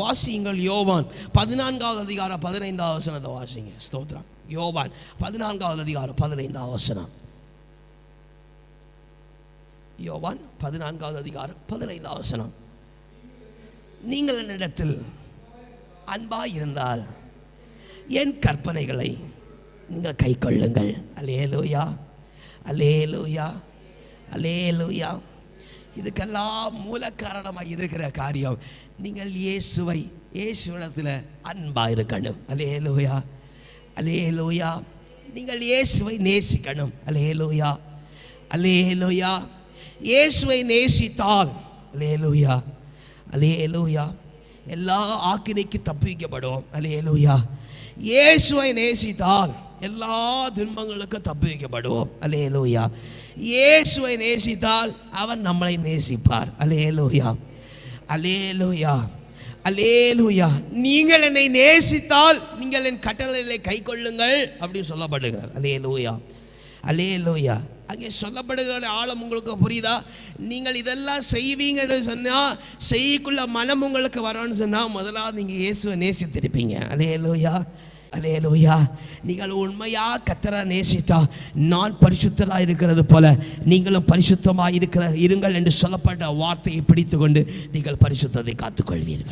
வாசியுங்கள் யோவான். பதினான்காவது அதிகாரம் பதினைந்தாவது வசனத்தை வாசிங்க. ஸ்தோத்ரா யோவான் பதினான்காவது அதிகாரம் பதினைந்தாவது வசனம். யோவான் பதினான்காவது அதிகாரம் பதினைந்தாவது வசனம். நீங்கள் என்னிடத்தில் அன்பாய் இருந்தால் என் கற்பனைகளை நீங்கள் கை கொள்ளுங்கள். அலேலூயா அலேலூயா அலேலூயா இதுக்கெல்லாம் மூல காரணமாக இருக்கிற காரியம் நீங்கள் இயேசுவை இயேசுவிடத்தில் அன்பாக இருக்கணும் அலேலூயா அலேலூயா நீங்கள் இயேசுவை நேசிக்கணும். அலேலூயா அலேலூயா இயேசுவை நேசித்தால் அலேலூயா அலேலூயா எல்லா ஆக்கினைக்கு தப்பிக்கப்படும் அலேலூயா இயேசுவை நேசித்தால் எல்லா துன்பங்களுக்கும் தப்பிக்கப்படுவோம் அலேலூயா இயேசுவை நேசித்தால் அவன் நம்மளை நேசிப்பார். அலேலூயா அலேலூயா அலேலூயா நீங்கள் என்னை நேசித்தால் நீங்கள் என் கட்டளைகளை கை கொள்ளுங்கள் அப்படின்னு சொல்லப்படுகிறார். அலேலூயா அலேலூயா அங்கே சொல்லப்படுகிற ஆழம் உங்களுக்கு புரியுதா? நீங்கள் இதெல்லாம் செய்வீங்கன்னு சொன்னால் செய்யக்குள்ள மனம் உங்களுக்கு வரணும்னு சொன்னால் முதலாவது நீங்கள் இயேசுவை நேசித்திருப்பீங்க. அலேலூயா அலேலூயா நீங்கள் உண்மையாக கத்தரை நேசித்தா நான் பரிசுத்தராக இருக்கிறது போல நீங்களும் பரிசுத்தமாக இருக்கிற இருங்கள் என்று சொல்லப்பட்ட வார்த்தையை பிடித்து கொண்டு நீங்கள் பரிசுத்தத்தை காத்துக்கொள்வீர்கள்.